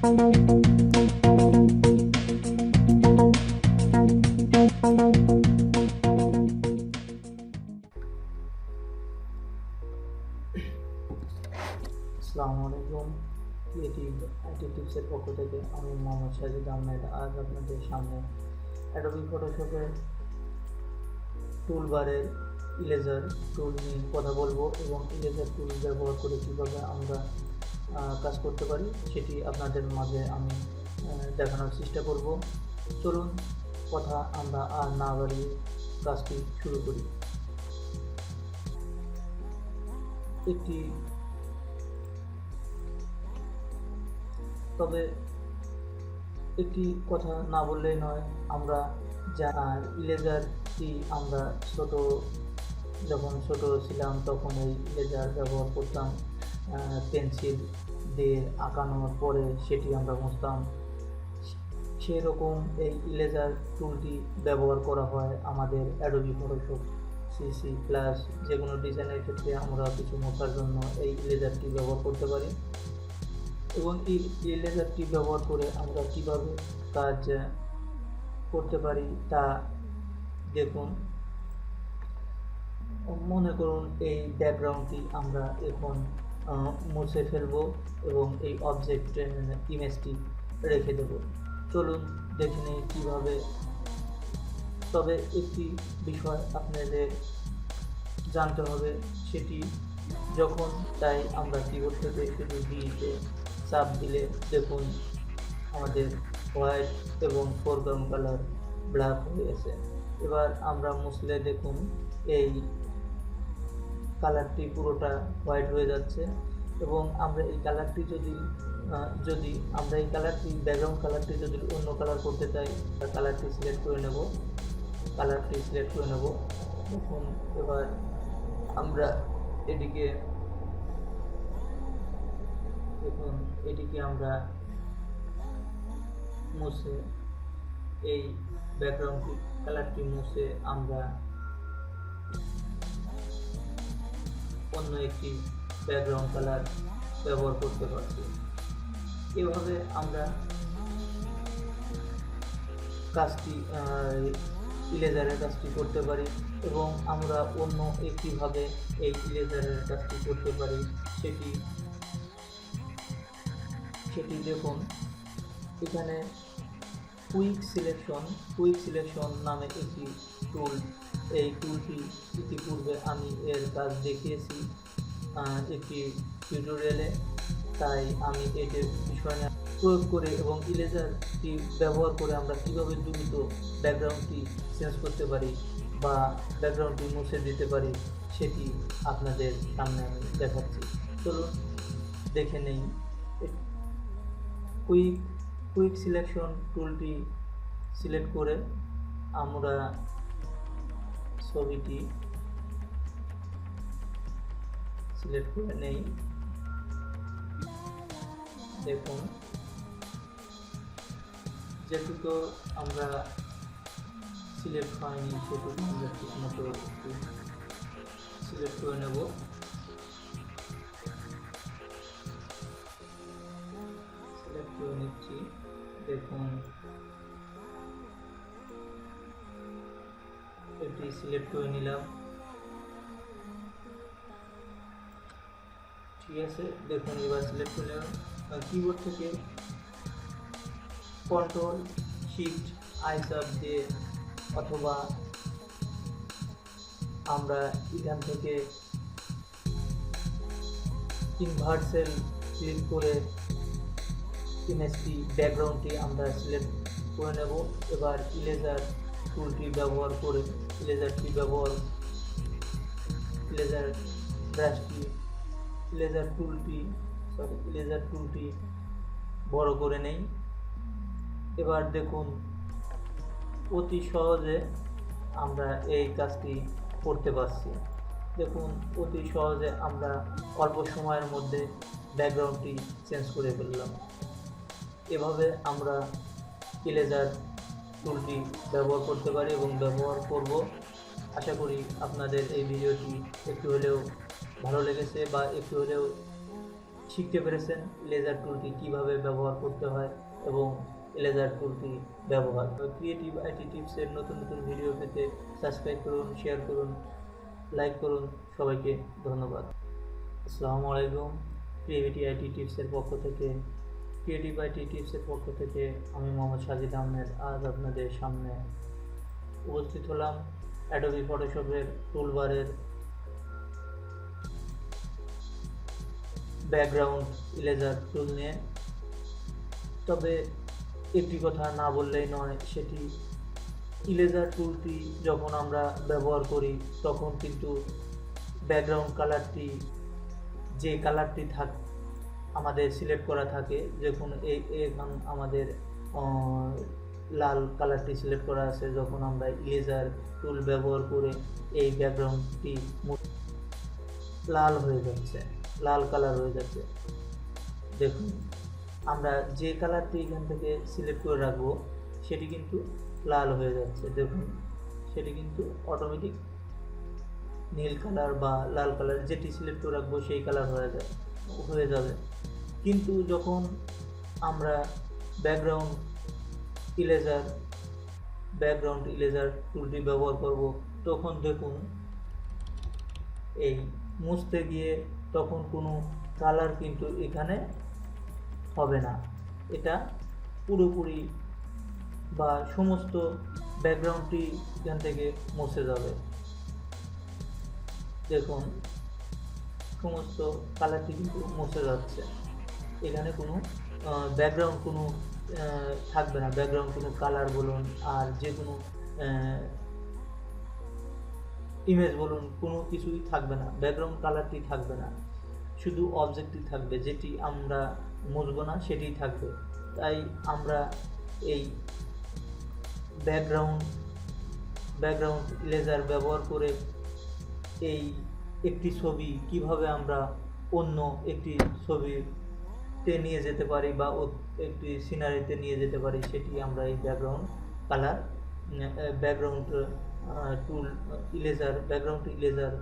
পক্ষ থেকে আমি মোহাম্মদ সাজিদ আহমেদ। আজ আপনাদের সামনে অ্যাডোবি ফটোশপের টুলবারের ইলেজার টুল নিয়ে কথা বলব এবং ইলেজার টুল ব্যবহার করে কীভাবে আমরা কাজ করতে পারি, সেটি আপনাদের মাঝে আমি দেখানোর চেষ্টা করব। চলুন, কথা আমরা আর না বাড়িয়ে কাজটি শুরু করি। একটি তবে একটি কথা না বললেই নয়, আমরা যা ইলেজারটি আমরা ছোট, যখন ছোট ছিলাম তখন এই ইলেজার ব্যবহার করতাম। পেন্সিল দিয়ে আঁকানোর পরে সেটি আমরা মুছতাম। সেরকম এই ইলেজার টুলটি ব্যবহার করা হয় আমাদের অ্যাডোবি ফটোশপ সিসি প্লাস যে কোনো ডিজাইনের ক্ষেত্রে আমরা কিছু মোছার জন্য এই ইলেজারটি ব্যবহার করতে পারি। এবং এই লেজারটি ব্যবহার করে আমরা কীভাবে কাজ করতে পারি তা দেখুন। মনে করুন এই ব্যাকগ্রাউন্ডটি আমরা এখন মুছে ফেলব এবং এই অবজেক্ট ইমেজটি রেখে দেব। চলুন দেখে নিই কীভাবে। তবে একটি বিষয় আপনাদের জানতে হবে, সেটি যখন তাই আমরা কিবোর্ড থেকে শুধু ডিতে চাপ দিলে দেখুন আমাদের হোয়াইট এবং ফোরগ্রাউন্ড কালার ব্ল্যাক হয়ে গেছে। এবার আমরা মুছলে দেখুন এই কালারটি পুরোটা হোয়াইট হয়ে যাচ্ছে এবং আমরা এই কালারটি যদি যদি আমরা এই কালারটি ব্যাকগ্রাউন্ড কালারটি যদি অন্য কালার করতে চাই, তার কালারটি সিলেক্ট করে নেব। কালারটি সিলেক্ট করে নেব। দেখুন এবার আমরা এদিকে, দেখুন এটিকে আমরা মুছে এই ব্যাকগ্রাউন্ডটি কালারটি মুছে আমরা অন্য একটি ব্যাকগ্রাউন্ড কালার ব্যবহার করতে পারছি। এভাবে আমরা কাজটি ইলেজারের কাজটি করতে পারি এবং আমরা অন্য একটিভাবে এই ইলেজারের কাজটি করতে পারি। সেটি সেটি দেখুন, এখানে কুইক সিলেকশন কুইক সিলেকশন নামে একটি টুল এই টুলটি ইতিপূর্বে আমি এর কাজ দেখিয়েছি একটি টিউটোরিয়ালে তাই আমি এটির বিষয় প্রয়োগ করে এবং ইলেজারটি ব্যবহার করে আমরা কীভাবে দ্রুত ব্যাকগ্রাউন্ডটি চেঞ্জ করতে পারি বা ব্যাকগ্রাউন্ডটি মুছে দিতে পারি, সেটি আপনাদের সামনে আমি দেখাচ্ছি। চলুন, দেখে নেই। কুইক কুইক সিলেকশন টুলটি সিলেক্ট করে আমরা ছবিটি সিলেক্ট করে নেই। দেখুন। যেটুকু আমরা সিলেক্ট হয়নি, সেটুকু আমরা ঠিক মতো সিলেক্ট করে নেব। সিলেক্ট করে নিচ্ছি। দেখুন। এটি সিলেক্ট করে নিলাম। ঠিক আছে, দেখুন, এবার সিলেক্ট করে নিলাম। কিবোর্ড থেকে কন্ট্রোল শিফট আইসার দিয়ে অথবা আমরা এখান থেকে ইনভার্সেল ক্লিক করে ইমেজটি ব্যাকগ্রাউন্ডটি আমরা সিলেক্ট করে নেব। এবার ইলেজার টুলটি ব্যবহার করে ইলেজারটি ব্যবহার ইলেজার ব্রাশটি ইলেজার টুলটি সরি ইলেজার টুলটি বড় করে নেই। এবার দেখুন, অতি সহজে আমরা এই কাজটি করতে পারছি। দেখুন, অতি সহজে আমরা অল্প সময়ের মধ্যে ব্যাকগ্রাউন্ডটি চেঞ্জ করে ফেললাম। এভাবে আমরা ইলেজার টুলটি ব্যবহার করতে পারি এবং ব্যবহার করব। আশা করি আপনাদের এই ভিডিওটি একটু হলেও ভালো লেগেছে বা একটু হলেও শিখতে পেরেছেন লেজার টুলটি কীভাবে ব্যবহার করতে হয় এবং লেজার টুলটি ব্যবহার। ক্রিয়েটিভ আইটি টিপসের নতুন নতুন ভিডিও পেতে সাবস্ক্রাইব করুন শেয়ার করুন লাইক করুন। সবাইকে ধন্যবাদ। আসসালামু আলাইকুম। ক্রিয়েটিভ আইটি টিপসের পক্ষ থেকে ক্রিয়েটিভ আইটি টিপসের পক্ষ থেকে আমি মোহাম্মদ সাজিদ আহমেদ, আজ আপনাদের সামনে উপস্থিত হলাম অ্যাডোবি ফটোশপের টুলবারের ব্যাকগ্রাউন্ড ইলেজার টুল নিয়ে। তবে একটি কথা না বললেই নয়, সেটি ইলেজার টুলটি যখন আমরা ব্যবহার করি, তখন কিন্তু ব্যাকগ্রাউন্ড কালারটি যে কালারটি থাক আমাদের সিলেক্ট করা থাকে, যখন এই এখন আমাদের লাল কালারটি সিলেক্ট করা আছে, যখন আমরা ইলেজার টুল ব্যবহার করে এই ব্যাকগ্রাউন্ডটি লাল হয়ে যাচ্ছে, লাল কালার হয়ে যাচ্ছে। দেখুন, আমরা যে কালারটি এখান থেকে সিলেক্ট করে রাখব, সেটি কিন্তু লাল হয়ে যাচ্ছে। দেখুন, সেটি কিন্তু অটোমেটিক নীল কালার বা লাল কালার যেটি সিলেক্ট করে রাখব, সেই কালার হয়ে যাবে হয়ে যাবে। কিন্তু যখন আমরা ব্যাকগ্রাউন্ড ইলেজার ব্যাকগ্রাউন্ড ইলেজার টুলটি ব্যবহার করব, তখন দেখুন এই মুছতে গিয়ে তখন কোনো কালার কিন্তু এখানে হবে না। এটা পুরোপুরি বা সমস্ত ব্যাকগ্রাউন্ডটি এখান থেকে মুছে যাবে। দেখুন, সমস্ত কালারটি কিন্তু মুছে যাচ্ছে। এখানে কোনো ব্যাকগ্রাউন্ড কোনো থাকবে না। ব্যাকগ্রাউন্ড কোনো কালার বলুন আর যে কোনো ইমেজ বলুন, কোনো কিছুই থাকবে না। ব্যাকগ্রাউন্ড কালারটি থাকবে না। শুধু অবজেক্টই থাকবে, যেটি আমরা মুছবো না, সেটিই থাকবে। তাই আমরা এই ব্যাকগ্রাউন্ড ব্যাকগ্রাউন্ড লেজার ব্যবহার করে এই একটি ছবি কীভাবে আমরা অন্য একটি ছবিতে নিয়ে যেতে পারি বা একটি সিনারিতে নিয়ে যেতে পারি, সেটি আমরা এই background colour background tool eraser background eraser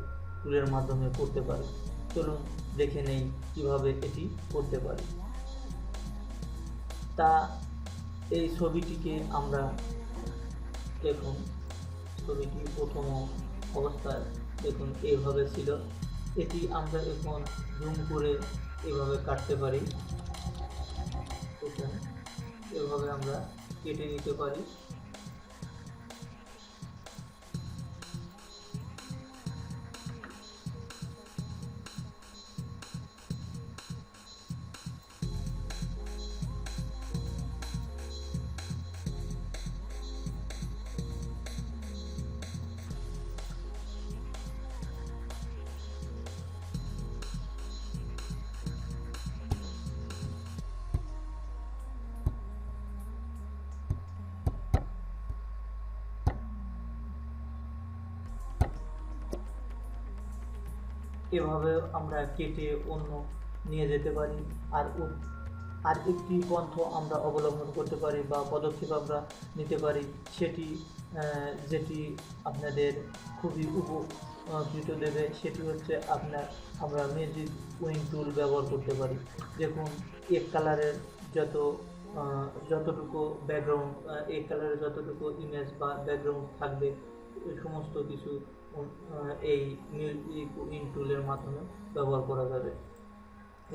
টুলের মাধ্যমে করতে পারি। চলুন দেখে নেই কীভাবে এটি করতে পারি। তা এই ছবিটিকে আমরা দেখুন, ছবিটি প্রথম অবস্থায় দেখুন এইভাবে ছিল। এটি আমরা এখন জুম করে এভাবে কাটতে পারি। এভাবে আমরা কেটে নিতে পারি। এভাবে আমরা কেটে অন্য নিয়ে যেতে পারি। আর আর একটি পন্থ আমরা অবলম্বন করতে পারি বা পদক্ষেপ আমরা নিতে পারি, সেটি যেটি আপনাদের খুবই উপকৃত দেবে, সেটি হচ্ছে আপনার, আমরা ম্যাজিক উইং টুল ব্যবহার করতে পারি। দেখুন, এক কালারের যত যতটুকু ব্যাকগ্রাউন্ড এক কালারের যতটুকু ইমেজ বা ব্যাকগ্রাউন্ড থাকবে সমস্ত কিছু এই উইং টুলের মাধ্যমে ব্যবহার করা যাবে।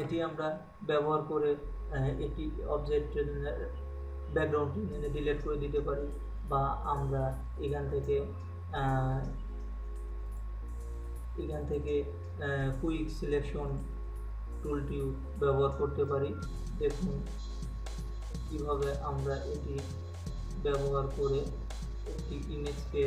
এটি আমরা ব্যবহার করে একটি অবজেক্ট ব্যাকগ্রাউন্ড ডিলিট করে দিতে পারি বা আমরা এখান থেকে এখান থেকে কুইক সিলেকশন টুলটি ব্যবহার করতে পারি। দেখুন কীভাবে আমরা এটি ব্যবহার করে একটি ইমেজকে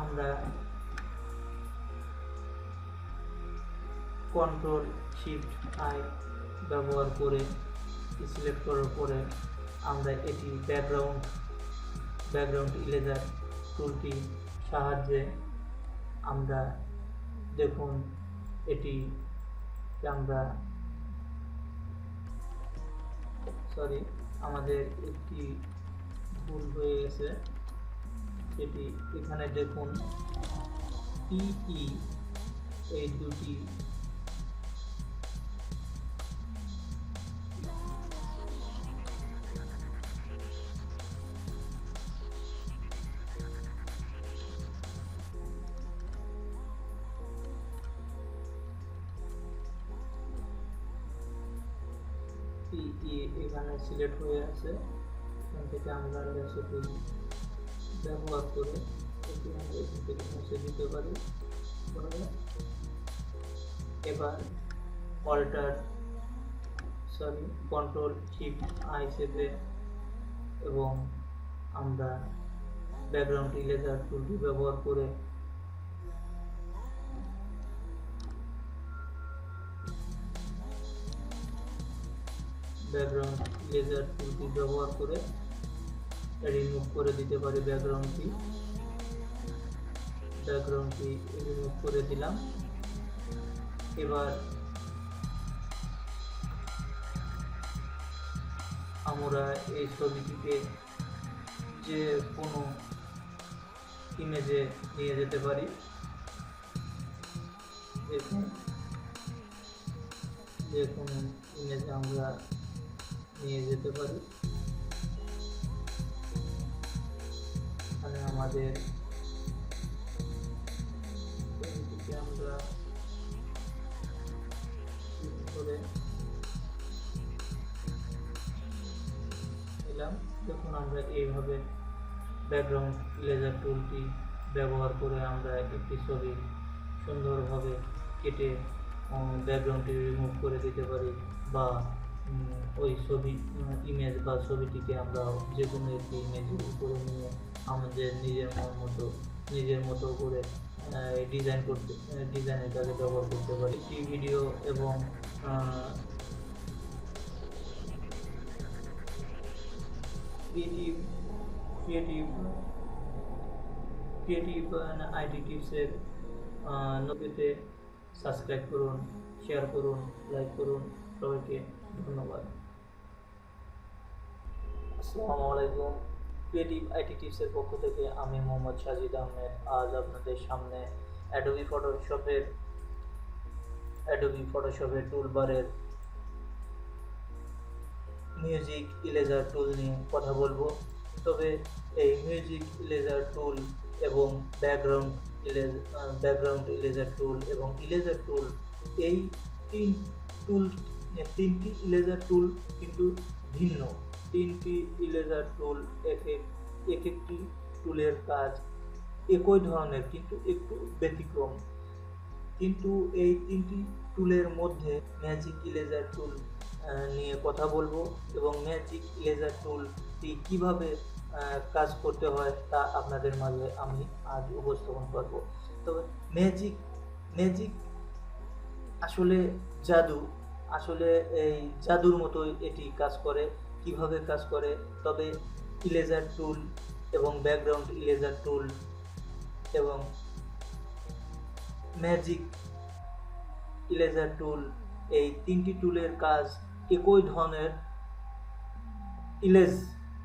আমরা কন্ট্রোল শিফট আই ব্যবহার করে সিলেক্ট করার পরে আমরা এটি ব্যাকগ্রাউন্ড ব্যাকগ্রাউন্ড ইলেজার টুলটি সাহায্যে আমরা দেখুন এটি আমরা সরি আমাদের একটি ভুল হয়ে গেছে। সেটি এখানে দেখুন পিই এই দুটি পিই এখানে সিলেক্ট হয়ে আছে। এখান থেকে আমরা সেটি ব্যবহার করে এটি মুছে দিতে পারি। এবার alter sorry control shift I চেপে এবং আমরা ব্যাকগ্রাউন্ড ইলেজার টুলটি ব্যবহার করে ব্যাকগ্রাউন্ড ইলেজার টুলটি ব্যবহার করে রিমুভ করে দিতে পারি ব্যাকগ্রাউন্ডটি ব্যাকগ্রাউন্ডটি রিমুভ করে দিলাম। এবার আমরা এই ছবিটিকে যে কোনো ইমেজে নিয়ে যেতে পারি। দেখুন। যে কোনো ইমেজে আমরা নিয়ে যেতে পারি। আমাদের আমরা করে দেখুন আমরা এইভাবে ব্যাকগ্রাউন্ড লেজার টুলটি ব্যবহার করে আমরা একটি ছবি সুন্দরভাবে কেটে ব্যাকগ্রাউন্ডটি রিমুভ করে দিতে পারি বা ওই ছবি ইমেজ বা ছবিটিকে আমরা যে কোনো একটি ইমেজের উপরে নিয়ে আমাদের নিজের মতো নিজের মতো করে ডিজাইন করতে ডিজাইনের কাজে ব্যবহার করতে পারি। একটি ভিডিও এবং ক্রিয়েটিভ ক্রিয়েটিভ টিপসের নদীতে সাবস্ক্রাইব করুন শেয়ার করুন লাইক করুন। সবাইকে ধন্যবাদ। আসসালামু আলাইকুম। ক্রিয়েটিভ আইটি পক্ষ থেকে আমি মোহাম্মদ সাজিদ আহমেদ, আজ আপনাদের সামনে অ্যাডোবি ফটোশপের অ্যাডোবি ফটোশপের টুলবারের মিউজিক ইলেজার টুল নিয়ে কথা বলব। তবে এই মিউজিক ইলেজার টুল এবং ব্যাকগ্রাউন্ড ব্যাকগ্রাউন্ড ইলেজার টুল এবং ইলেজার টুল এই তিন টুল তিনটি ইলেজার টুল কিন্তু ভিন্ন। তিনটি ইলেজার টুল এক এক এক একটি টুলের কাজ একই ধরনের, কিন্তু একটু ব্যতিক্রম। কিন্তু এই তিনটি টুলের মধ্যে ম্যাজিক ইলেজার টুল নিয়ে কথা বলব এবং ম্যাজিক ইলেজার টুলটি কীভাবে কাজ করতে হয় তা আপনাদের মাঝে আমি আজ উপস্থাপন করব। তবে ম্যাজিক ম্যাজিক আসলে জাদু। আসলে এই জাদুর মতোই এটি কাজ করে, কীভাবে কাজ করে, তবে ইলেজার টুল এবং ব্যাকগ্রাউন্ড ইলেজার টুল এবং ম্যাজিক ইলেজার টুল এই তিনটি টুলের কাজ একই ধরনের ইলেজ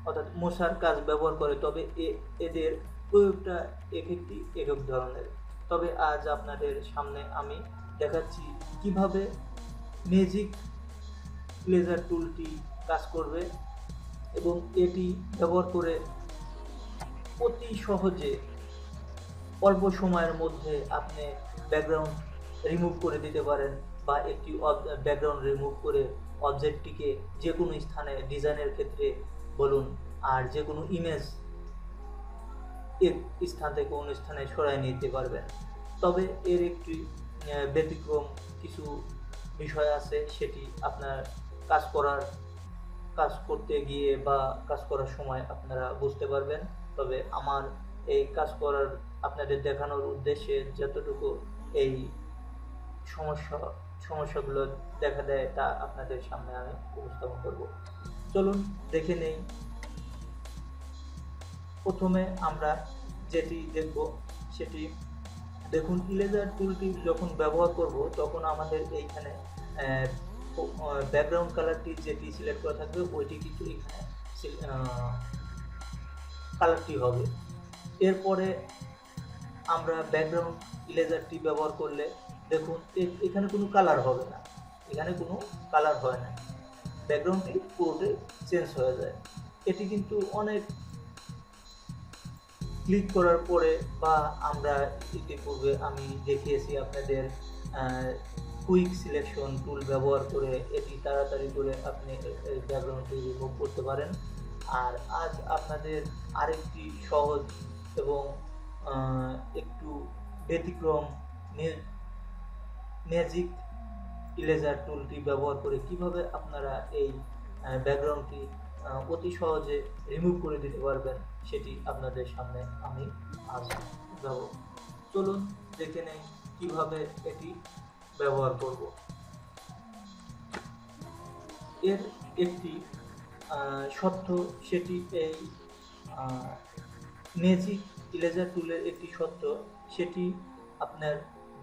অর্থাৎ মশার কাজ ব্যবহার করে, তবে এদের প্রয়োগটা এক একটি এক এক ধরনের। তবে আজ আপনাদের সামনে আমি দেখাচ্ছি কীভাবে ম্যাজিক লেজার টুলটি কাজ করবে এবং এটি ব্যবহার করে অতি সহজে অল্প সময়ের মধ্যে আপনি ব্যাকগ্রাউন্ড রিমুভ করে দিতে পারেন বা একটি ব্যাকগ্রাউন্ড রিমুভ করে অবজেক্টটিকে যে কোনো স্থানে ডিজাইনের ক্ষেত্রে বলুন আর যে কোনো ইমেজ এক স্থান থেকে অন্য স্থানে সরাই নিতে পারবেন। তবে এর একটি ব্যতিক্রম কিছু বিষয় আছে, সেটি আপনার কাজ করার, কাজ করতে গিয়ে বা কাজ করার সময় আপনারা বুঝতে পারবেন। তবে আমার এই কাজ করার আপনাদের দেখানোর উদ্দেশ্যে যতটুকু এই সমস্যা, সমস্যাগুলো দেখা দেয়, তা আপনাদের সামনে আমি উপস্থাপন করব। চলুন, দেখে নেই। প্রথমে আমরা যেটি দেখব, সেটি দেখুন ইলেজার টুলটি যখন ব্যবহার করব, তখন আমাদের এইখানে ব্যাকগ্রাউন্ড কালারটি যেটি সিলেক্ট করা থাকবে, ওইটি কিন্তু এখানে কালারটি হবে। এরপরে আমরা ব্যাকগ্রাউন্ড ইলেজারটি ব্যবহার করলে, দেখুন এখানে কোনো কালার হবে না। এখানে কোনো কালার হয় না। ব্যাকগ্রাউন্ডটি পুরোটাই চেঞ্জ হয়ে যায়। এটি কিন্তু অনেক ক্লিক করার পরে বা আমরা ইতিপূর্বে আমি দেখিয়েছি আপনাদের কুইক সিলেকশন টুল ব্যবহার করে এটি তাড়াতাড়ি করে আপনি ব্যাকগ্রাউন্ডটি রিমুভ করতে পারেন। আর আজ আপনাদের আরেকটি সহজ এবং একটু ব্যতিক্রম ম্যাজিক ইলেজার টুলটি ব্যবহার করে কীভাবে আপনারা এই ব্যাকগ্রাউন্ডটি অতি সহজে রিমুভ করে দিতে পারবেন, সেটি আপনাদের সামনে আমি আজ যাব চলুন দেখে নেই কীভাবে এটি ব্যবহার করব। এর একটি সত্য সেটি এই ম্যাজিক ইলেজার টুলের একটি সত্য সেটি আপনার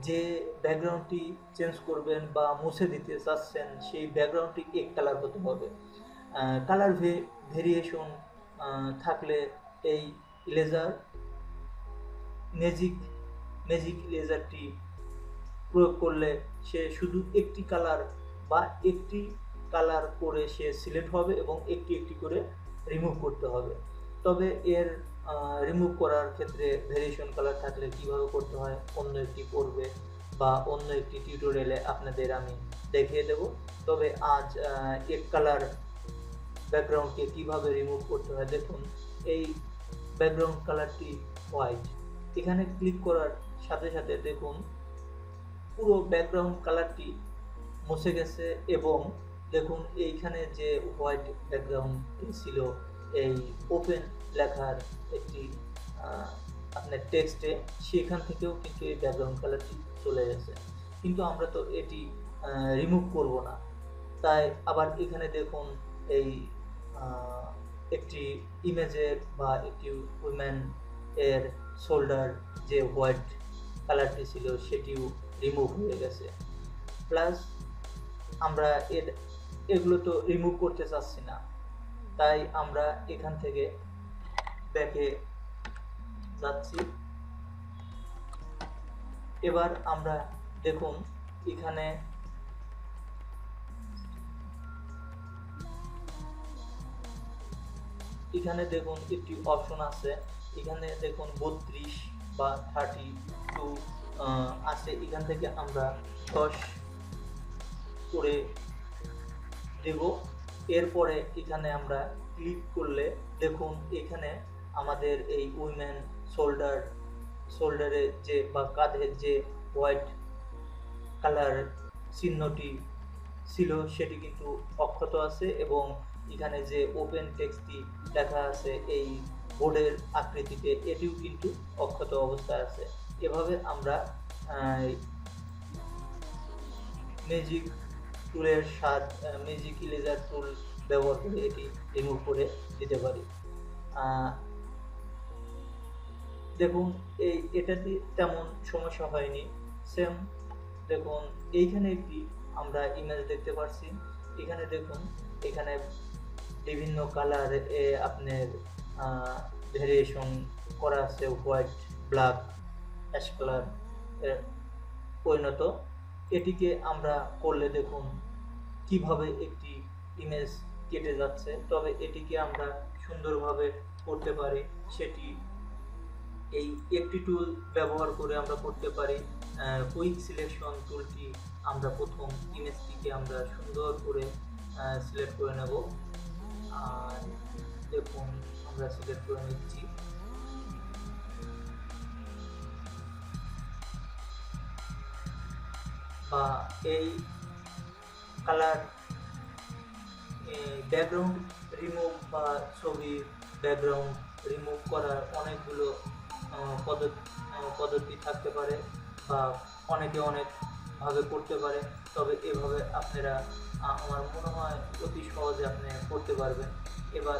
যে ব্যাকগ্রাউন্ডটি চেঞ্জ করবেন বা মুছে দিতে চাচ্ছেন, সেই ব্যাকগ্রাউন্ডটি এক কালার হতে হবে। কালার ভেরিয়েশন থাকলে এই লেজার ম্যাজিক ম্যাজিক লেজারটি প্রয়োগ করলে সে শুধু একটি কালার বা একটি কালার করে সে সিলেক্ট হবে এবং একটি একটি করে রিমুভ করতে হবে। তবে এর রিমুভ করার ক্ষেত্রে ভেরিয়েশন কালার থাকলে কীভাবে করতে হয়? অন্য একটি পড়বে বা অন্য একটি টিউটোরিয়ালে আপনাদের আমি দেখিয়ে দেব। তবে আজ এক কালার ব্যাকগ্রাউন্ডকে কীভাবে রিমুভ করতে হয়, দেখুন, এই ব্যাকগ্রাউন্ড কালারটি হোয়াইট এখানে ক্লিক করার সাথে সাথে দেখুন, পুরো ব্যাকগ্রাউন্ড কালারটি মুছে গেছে এবং দেখুন, এইখানে যে হোয়াইট ব্যাকগ্রাউন্ডটি ছিল, এই ওপেন লেখার একটি আপনার টেক্সটে সেখান থেকেও কিন্তু এই ব্যাকগ্রাউন্ড কালারটি চলে গেছে। কিন্তু আমরা তো এটি রিমুভ করব না। তাই আবার এখানে দেখুন, এই একটি ইমেজের বা একটি উইমেন এর শোল্ডার যে হোয়াইট কালারটি ছিল সেটিও রিমুভ হয়ে গেছে। প্লাস আমরা এর, এগুলো তো রিমুভ করতে চাচ্ছি না। তাই আমরা এখান থেকে ব্যাকে যাচ্ছি। এবার আমরা দেখুন, এখানে এখানে দেখুন একটি অপশন আছে। এখানে দেখুন বত্রিশ বা থার্টি টু আছে। এখান থেকে আমরা দশ করে দেব। এরপরে এখানে আমরা ক্লিক করলে দেখুন এখানে আমাদের এই উইমেন শোল্ডার শোল্ডারে যে বা কাঁধের যে হোয়াইট কালার চিহ্নটি ছিল, সেটি কিন্তু অক্ষত আছে এবং এখানে যে ওপেন টেক্সটটি লেখা আছে এই বোর্ডের আকৃতিতে, এটিও কিন্তু অক্ষত অবস্থায় আছে। এভাবে আমরা ম্যাজিক টুলের স্বাদ ম্যাজিক ইলেজার টুল ব্যবহার করে এটি রিমুভ করে দিতে পারি। দেখুন, এই এটাতে তেমন সমস্যা হয়নি। সেম দেখুন, এইখানে একটি আমরা ইমেজ দেখতে পাচ্ছি এখানে দেখুন, এখানে বিভিন্ন কালার এ আপনার ভেরিয়েশন করা আছে হোয়াইট ব্ল্যাক অ্যাশ কালার পরিণত। এটিকে আমরা করলে দেখুন, কীভাবে একটি ইমেজ কেটে যাচ্ছে, তবে এটিকে আমরা সুন্দরভাবে করতে পারি। সেটি এই একটি টুল ব্যবহার করে আমরা করতে পারি। কুইক সিলেকশন টুলটি আমরা প্রথম ইমেজটিকে আমরা সুন্দর করে সিলেক্ট করে নেব। আর দেখুন, আমরা সিলেক্ট করে নিচ্ছি। বা এই কালার ব্যাকগ্রাউন্ড রিমুভ বা ছবির ব্যাকগ্রাউন্ড রিমুভ করার অনেকগুলো পদ্ধতি থাকতে পারে। বা অনেকে অনেক ভাবে করতে পারেন তবে এভাবে আপনারা আমার মনে হয় অতি সহজে আপনি করতে পারবেন। এবার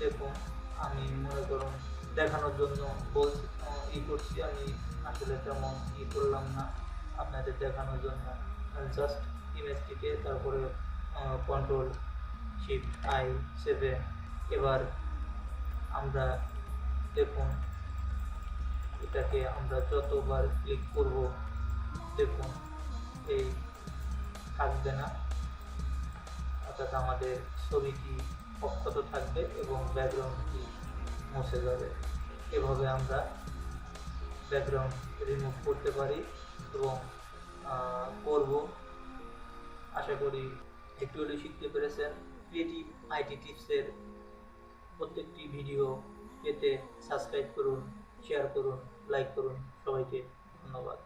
দেখুন, আমি মনে করুন দেখানোর জন্য বলছি ই করছি, আমি আসলে তেমন ই করলাম না। আপনাদের দেখানোর জন্য জাস্ট ইমেজটিকে তারপরে কন্ট্রোল শিফট আই সেভেন এবার আমরা দেখুন এটাকে আমরা যতবার ক্লিক করব, দেখুন, এই থাকবে না। অর্থাৎ আমাদের ছবিটি অক্ষত থাকবে এবং ব্যাকগ্রাউন্ডটি মুছে যাবে। এভাবে আমরা ব্যাকগ্রাউন্ড রিমুভ করতে পারি এবং করব। আশা করি একটু হলেও শিখতে পেরেছেন। ক্রিয়েটিভ আইটি টিপসের প্রত্যেকটি ভিডিও পেতে সাবস্ক্রাইব করুন। শেয়ার করুন লাইক করুন সবাইকে ধন্যবাদ।